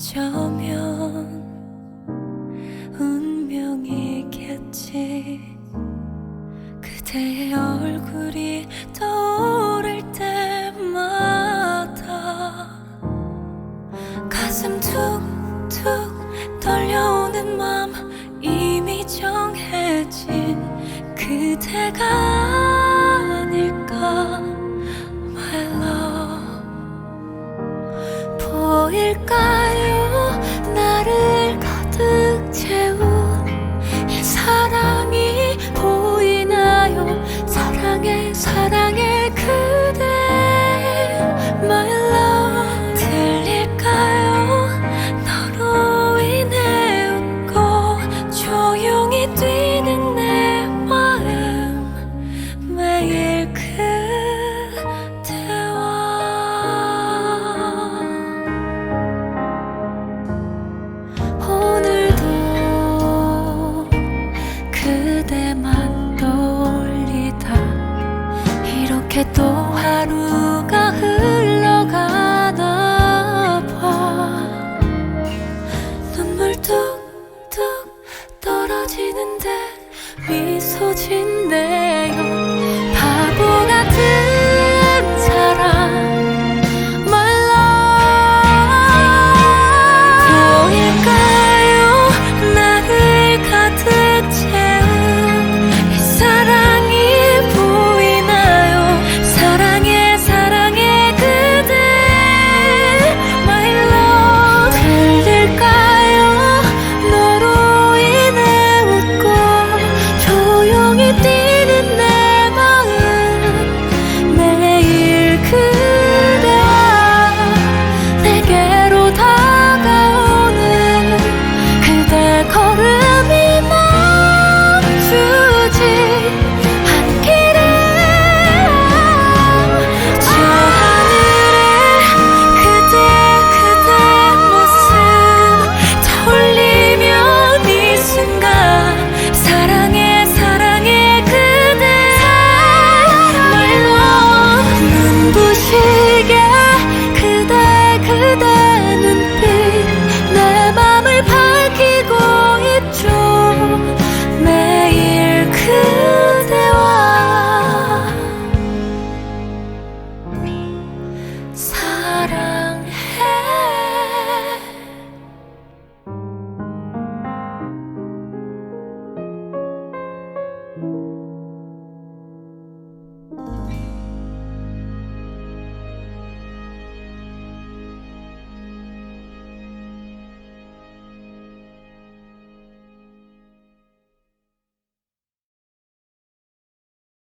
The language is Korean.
어쩌면 운명이겠지. 그대의 얼굴이 떠오를 때마다 가슴 툭툭 떨려오는 맘 이미 정해진 그대가 아닐까. My love 보일까요 이렇게 또 하루가 흘러가나 봐. 눈물 뚝뚝 떨어지는데 미소 짓네.